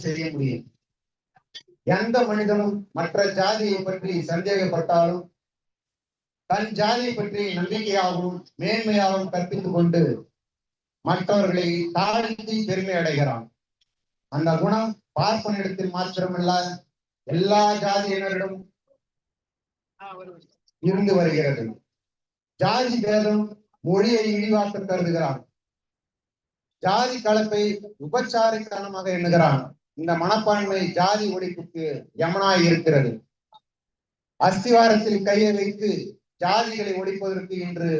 செய்ய முடியும். எந்த மனிதனும் மற்ற ஜாதியை பற்றி சந்தேகப்பட்டாலும் தன் ஜாதியை பற்றி நம்பிக்கையாகவும் மேன்மையாகவும் கற்பித்துக் கொண்டு மற்றவர்களை தாழ்த்தி பெருமை அடைகிறான். அந்த குணம் பார்ப்பனிடத்தில் மாத்திரமல்ல எல்லா ஜாதியினரிடம் இருந்து வருகிறது. ஜாதி பேதம் மொழியை இழிவாக்க கருதுகிறான். ஜாதி கலப்பை உபச்சாரித்தனமாக எண்ணுகிறான். இந்த மனப்பான்மை ஜாதி ஒழிப்புக்கு யமனாய் இருக்கிறது. அஸ்திவாரத்தில் கையை வைத்து ஜாதிகளை ஒழிப்பதற்கு இன்று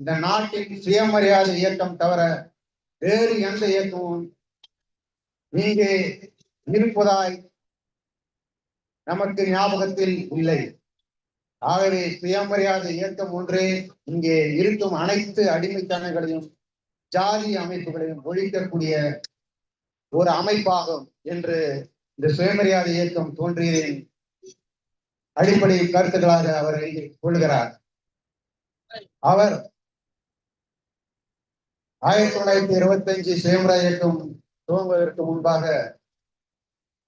இந்த நாட்டின் சுயமரியாதை இயக்கம் தவிர வேறு எந்த இயக்கமும் இங்கே இருப்பதாய் நமக்கு ஞாபகத்தில் இல்லை. ஆகவே சுயமரியாதை இயக்கம் ஒன்றே இங்கே இருக்கும் அனைத்து அடிமைத்தனங்களையும் ஜாதி அமைப்புகளையும் ஒழிக்கக்கூடிய ஒரு அமைப்பாகும் என்று இந்த சுயமரியாதை இயக்கம் தோன்றியதின் அடிப்படை கருத்துக்களாக அவர் கொள்கிறார். அவர் ஆயிரத்தி தொள்ளாயிரத்தி இருபத்தி அஞ்சு சுயமரியாதை இயக்கம் துவங்குவதற்கு முன்பாக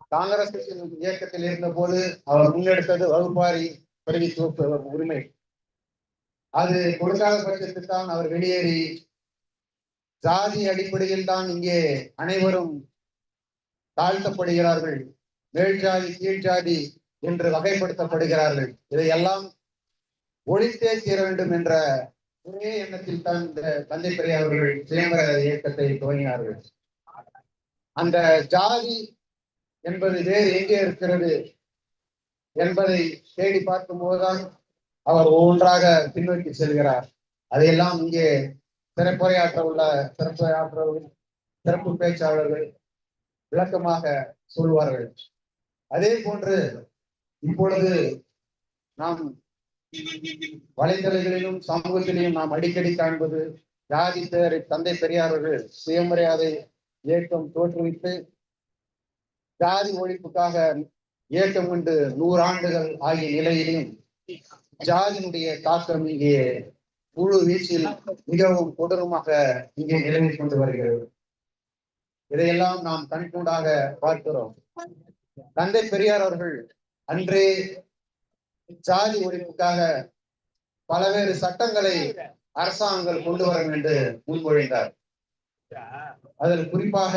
காங்கிரஸ் கட்சியின் இயக்கத்தில் இருந்த போது அவர் முன்னெடுத்தது வகுப்பாரி பிரதித்துவ உரிமை. அது கொடுக்காத பட்சத்தில் தான் அவர் வெளியேறி ஜாதி அடிப்படையில் தான் இங்கே அனைவரும் தாழ்த்தப்படுகிறார்கள் மேல் ஜாதி கீழ் ஜாதி என்று வகைப்படுத்தப்படுகிறார்கள். இதையெல்லாம் ஒழித்தே தீர வேண்டும் என்ற ஒரே எண்ணத்தில் தான் இந்த தந்தை பெரியார் அவர்கள் சுயம்பர இயக்கத்தை துவங்கினார்கள். அந்த ஜாதி என்பது வேறு எங்கே இருக்கிறது என்பதை தேடி பார்க்கும் போதுதான் அவர் ஒவ்வொன்றாக பின்னோக்கி செல்கிறார். அதையெல்லாம் இங்கே சிறப்புரையாற்ற உள்ள சிறப்புரையாற்றவர்கள் சிறப்பு பேச்சாளர்கள் விளக்கமாக சொல்வார்கள் அதே போன்று இப்பொழுது நாம் வலைதளங்களிலும் சமூகத்திலையும் நாம் அடிக்கடி காண்பது ஜாதி பெயரை தந்தை பெரியார்கள் சுயமரியாதை இயக்கம் தோற்றுவித்து ஜாதி ஒழிப்புக்காக இயக்கம் கொண்டு நூறாண்டுகள் ஆகிய நிலையிலும் ஜாதியினுடைய தாக்கம் இங்கே முழு வீச்சில் மிகவும் கொடூரமாக இங்கே நிலவிக் கொண்டு வருகிறது. இதையெல்லாம் நாம் கண்கூடாக பார்க்கிறோம். தந்தை பெரியார் அவர்கள் அன்றே ஜாதி ஒழிப்புக்காக பல்வேறு சட்டங்களை அரசாங்கங்கள் கொண்டு வரும் என்று முன்மொழிந்தார். அதில் குறிப்பாக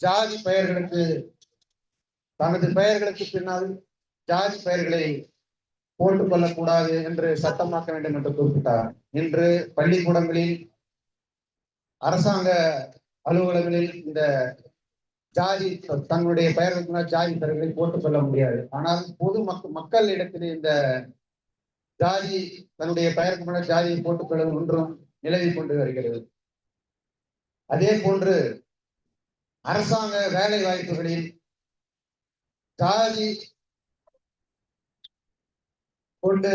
ஜாதி பெயர்களுக்கு தனது பெயர்களுக்கு பின்னால் ஜாதி பெயர்களை போட்டுக் கொள்ளக்கூடாது என்று சட்டமாக்க வேண்டும் என்று குறிப்பிட்டார். இன்று பள்ளிக்கூடங்களில் அரசாங்க அலுவலகங்களில் இந்த ஜாதி தங்களுடைய பெயர்களுக்குனா ஜாதி பெயர்களை போட்டுக் சொல்ல முடியாது. ஆனால் பொது மக்கள் மக்கள் இடத்தில் இந்த ஜாதி தன்னுடைய பெயருக்கு முன்னால் ஜாதியை போட்டுக் கொள்வது ஒன்றும் நிலவி கொண்டு வருகிறது. அதே போன்று அரசாங்க வேலை வாய்ப்புகளில் ஜாதி கொண்டு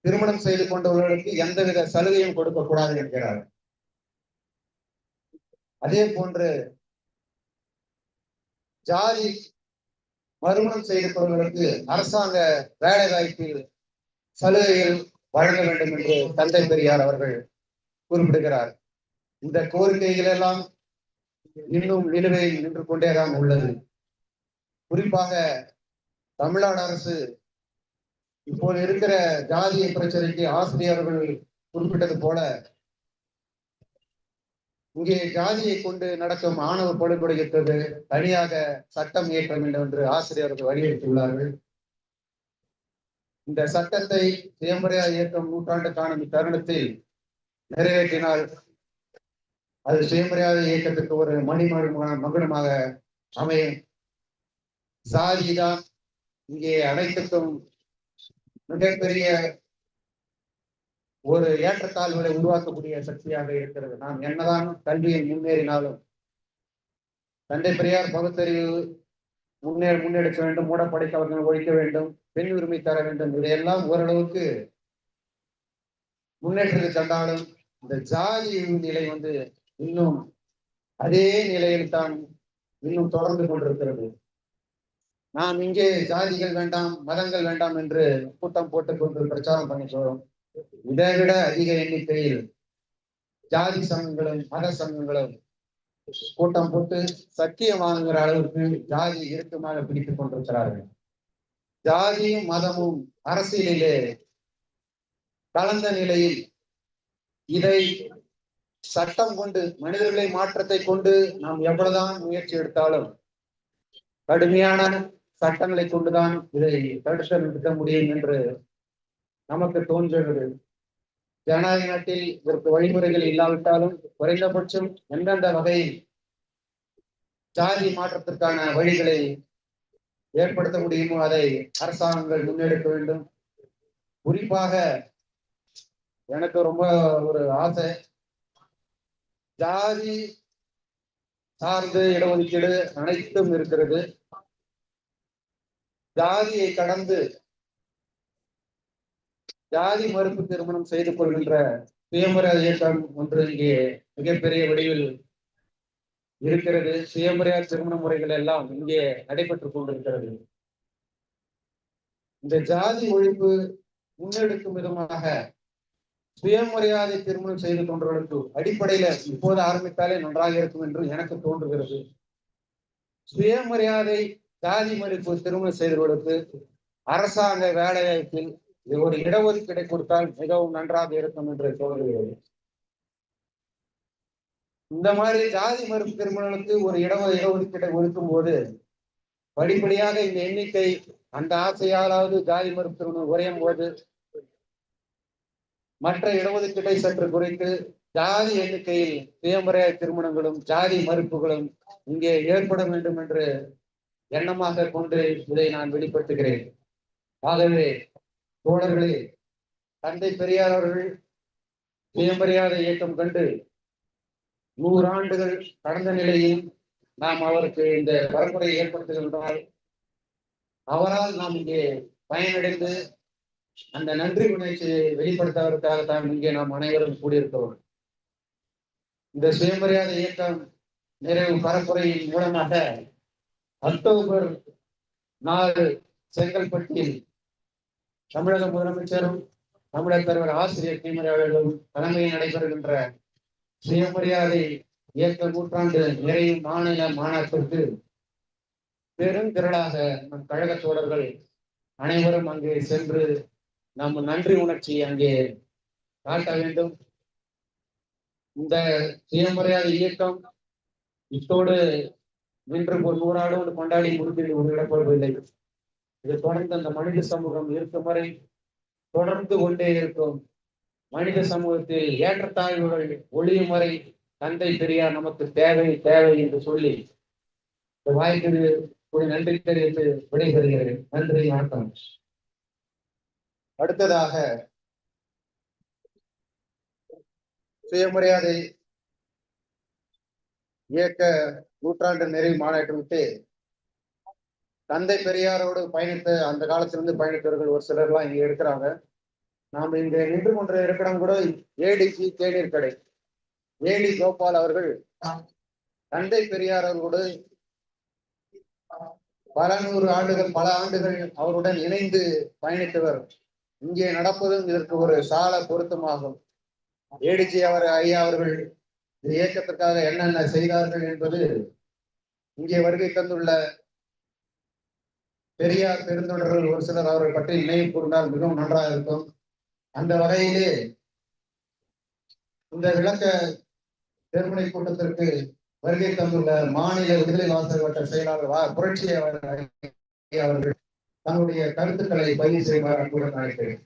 திருமணம் செய்து கொண்டவர்களுக்கு எந்தவித சலுகையும் கொடுக்கக்கூடாது என்கிறார் அதே போன்று ஜாதி மறுமணம் செய்து அரசாங்க வேலை வாய்ப்பில் சலுகைகள் வழங்க வேண்டும் என்று தந்தை பெரியார் அவர்கள் குறிப்பிடுகிறார். இந்த கோரிக்கைகள் எல்லாம் இன்னும் நிலுவையில் நின்று கொண்டேதான் உள்ளது. குறிப்பாக தமிழ்நாடு அரசு இப்போது இருக்கிற ஜாதிய பிரச்சனைக்கு ஆசிரியர்கள் குறிப்பிட்டது போல இங்கே ஜாதியை கொண்டு நடக்கும் ஆணவ படுகொலைக்கு தனியாக சட்டம் இயற்ற வேண்டும் என்று ஆசிரியர்கள் வலியுறுத்தியுள்ளார்கள். இந்த சட்டத்தை சுயமுறையாக இயக்கம் நூற்றாண்டு காணும் தருணத்தில் நிறைவேற்றினால் அது சுயமரியாதை இயக்கத்துக்கு ஒரு மணிமணி மகுடமாக அமையும். சாதிதான் இங்கே அனைத்துக்கும் மிகப்பெரிய ஒரு ஏற்றத்தாழ்வுகளை உருவாக்கக்கூடிய சக்தியாக இருக்கிறது. நாம் என்னதான் கல்வியை முன்னேறினாலும் தந்தை பெரியார் பகுத்தறிவு முன்னே முன்னெடுக்க வேண்டும் மூடப்படைத்தவர்கள் ஒழிக்க வேண்டும் பெண் உரிமை தர வேண்டும் இதையெல்லாம் ஓரளவுக்கு முன்னேற்றத்தை கண்டாலும் இந்த ஜாதி நிலை வந்து இன்னும் அதே நிலையில் தான் இன்னும் தொடர்ந்து கொண்டிருக்கிறது. நாம் இங்கே ஜாதிகள் வேண்டாம் மதங்கள் வேண்டாம் என்று கூட்டம் போட்டுக் கொண்டு பிரச்சாரம் பண்ணி சொல்றோம் இதைவிட அதிக எண்ணிக்கையில் ஜாதி சங்கங்களும் மத சங்கங்களும் கூட்டம் போட்டு சத்தியம் வாங்குகிற அளவுக்கு ஜாதி இறுக்கமாக பிடித்துக் கொண்டிருக்கிறார்கள். ஜாதியும் மதமும் அரசியலிலே கலந்த நிலையில் இதை சட்டம் கொண்டு மனிதர்களை மாற்றத்தை கொண்டு நாம் எவ்வளவுதான் முயற்சி எடுத்தாலும் கடுமையான சட்டங்களை கொண்டுதான் இதை தடுத்து நிறுத்த முடியும் என்று நமக்கு தோன்றுகிறது. ஜனநாயக நாட்டில் இதற்கு வழிமுறைகள் இல்லாவிட்டாலும் குறைந்தபட்சம் எந்தெந்த வகையில் ஜாதி மாற்றத்திற்கான வழிகளை ஏற்படுத்த முடியுமோ அதை அரசாங்கங்கள் முன்னெடுக்க வேண்டும். குறிப்பாக எனக்கு ரொம்ப ஒரு ஆசை. ஜாதி சார்ந்து இடஒதுக்கீடு அனைத்தும் இருக்கிறது. ஜாதியை கடந்து ஜாதி மறுப்பு திருமணம் செய்து கொள்கின்ற சுயமரியாதை இயக்கம் ஒன்று இங்கே மிகப்பெரிய வடிவில் இருக்கிறது. சுயமரியாதை திருமண முறைகள் எல்லாம் இங்கே நடைபெற்றுக் கொண்டிருக்கிறது. இந்த ஜாதி ஒழிப்பு முன்னெடுக்கும் விதமாக சுயமரியாதை திருமணம் செய்து கொண்டவர்களுக்கு அடிப்படையில இப்போது ஆரம்பித்தாலே நன்றாக இருக்கும் என்று எனக்கு தோன்றுகிறது. சுயமரியாதை ஜாதி மறுப்பு திருமணம் செய்தவர்களுக்கு அரசாங்க இது ஒரு இடஒதுக்கீடை கொடுத்தால் மிகவும் நன்றாக இருக்கும் என்று தோன்றுகிறது இந்த மாதிரி ஜாதி மறுப்பு திருமணங்களுக்கு ஒரு இட இடஒதுக்கீட்டை ஒதுக்கும் போது படிப்படியாக இந்த எண்ணிக்கை அந்த ஆசையாலாவது ஜாதி மறுப்பு திருமணம் குறையும் போது மற்ற இடஒதுக்கீட்டை சற்று குறைத்து ஜாதி எண்ணிக்கையில் சுயமுறை திருமணங்களும் ஜாதி மறுப்புகளும் இங்கே ஏற்பட வேண்டும் என்று எண்ணமாக கொண்டு இதை நான் வெளிப்படுத்துகிறேன். ஆகவே தோழர்களே தந்தை பெரியார் அவர்கள் சுயமரியாதை இயக்கம் கண்டு நூறு ஆண்டுகள் கடந்த நிலையில் நாம் அவருக்கு இந்த பரம்பரையை ஏற்படுத்துகின்றால் அவரால் நாம் இங்கே பயனடைந்து அந்த நன்றி உணர்ச்சியை வெளிப்படுத்துவதற்காகத்தான் இங்கே நாம் அனைவரும் கூடியிருக்கிறோம். இந்த சுயமரியாதை இயக்கம் நிறைவு பரப்புரையின் மூலமாக அக்டோபர் நாலு செங்கல்பட்டில் தமிழக முதலமைச்சரும் தமிழக தலைவர் ஆசிரியர் தீமரையாளர்களும் தலைமையில் நடைபெறுகின்ற சுயமரியாதை இயக்க நூற்றாண்டு நிறைவு மாநில மாநாட்டிற்கு பெருந்திரளாக நம் கழக தோழர்கள் அனைவரும் அங்கே சென்று நம் நன்றி உணர்ச்சி அங்கே காட்ட வேண்டும். இந்த சுயமரியாதை இயக்கம் இத்தோடு நின்று ஒரு நூறாடோடு கொண்டாடி முடிந்து ஒரு இது தொடர்ந்து அந்த மனித சமூகம் இருக்கும் வரை தொடர்ந்து கொண்டே இருக்கும். மனித சமூகத்தில் ஏற்றத்தாழ்வுகள் ஒளியும் வரை தந்தை பெரியார் நமக்கு தேவை தேவை என்று சொல்லி இந்த வாய்ப்பு ஒரு நன்றி தெரிவித்து விடைபெறுகிறேன். நன்றி வணக்கம். அடுத்ததாக சுயமரியாதை இயக்க நூற்றாண்டு நிறைவு மாநாட்டை விட்டு தந்தை பெரியாரோடு பயணித்த அந்த காலத்திலிருந்து பயணித்தவர்கள் ஒரு சிலர்லாம் இங்க இருக்கிறாங்க. நாம் இங்க நின்று கொண்ட இருக்கிடம் கூட ஏடிசி தேநீர் கடை ஏடி கோபால் அவர்கள் தந்தை பெரியார் அவர்களோடு பல நூறு ஆண்டுகள் பல ஆண்டுகள் அவருடன் இணைந்து பயணித்தவர். இங்கே நடப்பதும் இதற்கு ஒரு சால பொருத்தமாகும். ஏடிஜி அவர் ஐயா அவர்கள் இந்த இயக்கத்திற்காக என்னென்ன செய்தார்கள் என்பது இங்கே வருகை தந்துள்ள பெரியார் பெருந்தொடர்கள் ஒரு சிலர் அவர்கள் பற்றி நினைவு கூர்ந்தால் மிகவும் நன்றாக இருக்கும். அந்த வகையிலே இந்த விளக்க தேர்முனை கூட்டத்திற்கு வருகை தந்துள்ள மாநில விடுதலை வாசல் வட்ட செயலாளர் வா- புரட்சி அவர்கள் தன்னுடைய கருத்துக்களை பதிவு செய்வார் அன்புடன் அழைக்கிறேன்.